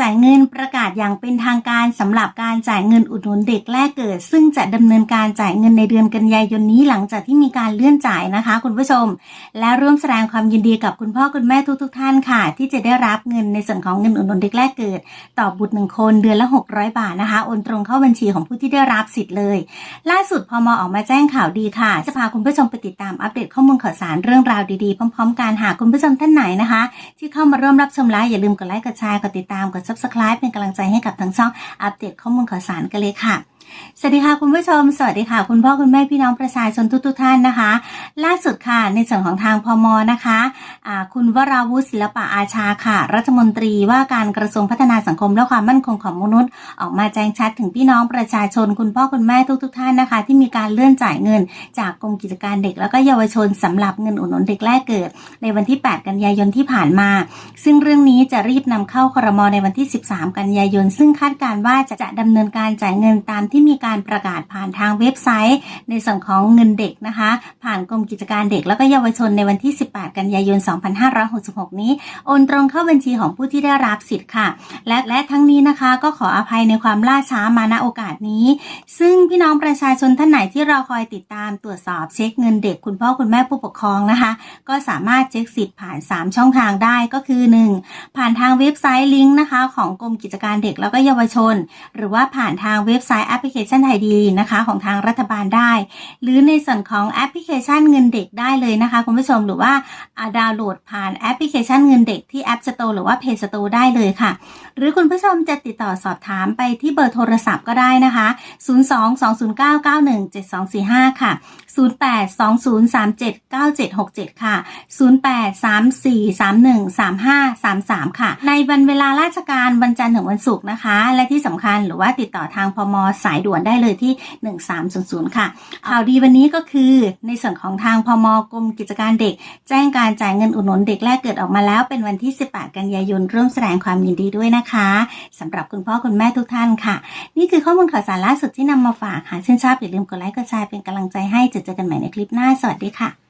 จ่ายเงินประกาศอย่างเป็นทางการสำหรับการจ่ายเงินอุดหนุนเด็กแรกเกิด ซึ่งจะดำเนินการจ่ายเงินในเดือนกันยายนนี้หลังจากที่มีการเลื่อนจ่ายนะคะ คุณผู้ชม และร่วมแสดงความยินดีกับคุณพ่อคุณแม่ทุกๆทท่านค่ะ ที่จะได้รับเงินในส่วนของเงินอุดหนุนเด็กแรกเกิด ต่อบุตรหนึ่งคนเดือนละ 600 บาทนะคะโอนตรงเข้าบัญชีของผู้ที่ได้รับสิทธิ์เลย ล่าสุดพอมออกมาแจ้งข่าวดีค่ะ จะพาคุณผู้ชมไปติดตามอัปเดตข้อมูลข่าวสารเรื่องราวดีๆพร้อมๆกันหากคุณผู้ชมท่านไหนนะคะ ที่เข้ามาร่วมรับชมไลฟ์อย่าลืมกดไลค์กดแชร์กดติดตามกด subscribe เป็นกำลังใจให้กับทั้งช่องอัปเดตข้อมูลข่าวสารกันเลยค่ะ สวัสดีค่ะคุณผู้ชม สวัสดีค่ะ คุณพ่อคุณแม่พี่น้องประชาชนทุกๆท่านนะคะ ล่าสุดค่ะในส่วนของทางพมนะคะอ่าคุณวราวุฒิศิลปะอาชาค่ะ รัฐมนตรีว่าการกระทรวงพัฒนาสังคมและความมั่นคงของมนุษย์ ออกมาแจ้งชัดถึงพี่น้องประชาชน คุณพ่อคุณแม่ทุกๆท่านนะคะ ที่มีการเลื่อนจ่ายเงิน จากกรมกิจการเด็ก แล้วก็เยาวชนสำหรับเงินอุดหนุนเด็กแรกเกิด ในวันที่ 8 กันยายนที่ผ่านมา ซึ่งเรื่องนี้จะรีบนำเข้าครมในวันที่ 13 กันยายน ซึ่งคาดการณ์ว่าจะจะดำเนินการจ่ายเงินตามที่มีการประกาศผ่านทางเว็บไซต์ ในส่วนของเงินเด็กนะคะ ผ่านกรมกิจการเด็ก แล้วก็เยาวชนในวันที่ 18 กันยายน 2566 นี้โอนตรงเข้าบัญชีของผู้ที่ได้รับสิทธิ์ค่ะ และและทั้งนี้นะคะก็ขออภัยในความล่าช้ามาณโอกาสนี้ ซึ่งพี่น้องประชาชนท่านไหนที่เราคอยติดตามตรวจสอบเช็คเงินเด็กคุณพ่อคุณแม่ผู้ปกครองนะคะ ก็สามารถเช็คสิทธิ์ผ่าน 3 ช่องทางได้ก็คือ 1. ผ่านทางเว็บไซต์ลิงก์นะคะ ของกรมกิจการเด็กแล้วก็เยาวชน หรือว่าผ่านทางเว็บไซต์แอปพลิพลิเคชันไทยดีนะคะ ของทางรัฐบาลได้ หรือในส่วนของแอปพลิเคชันเงินเด็กได้เลยนะคะคุณผู้ชมหรือว่าอ่าดาวน์โหลดผ่านแอปพลิเคชันเงินเด็กที่ App Store หรือว่า Play Store ได้เลยค่ะ หรือคุณผู้ชมจะติดต่อสอบถามไปที่เบอร์โทรศัพท์ก็ได้นะคะ 02-209-917245 ค่ะ 08-2037-9767 ค่ะ 08-3431-3533 ค่ะ ในวันเวลาราชการวันจันทร์ถึงวันศุกร์นะคะ และที่สำคัญหรือว่าติดต่อทางพมสายด่วนได้เลยที่ 1300 ค่ะข่าวดีวันนี้ก็คือในส่วนของทางพมกรมกิจการเด็ก แจ้งการจ่ายเงินอุดหนุนเด็กแรกเกิดออกมาแล้วเป็นวันที่ 18 กันยายนร่วมแสดงความยินดีด้วยนะคะสำหรับคุณพ่อคุณแม่ทุกท่านค่ะ นี่คือข้อมูลข่าวสารล่าสุดที่นำมาฝากหากชื่นชอบอย่าลืมกดไลค์กดแชร์เป็นกำลังใจให้จะเจอกันใหม่ในคลิปหน้าสวัสดีค่ะ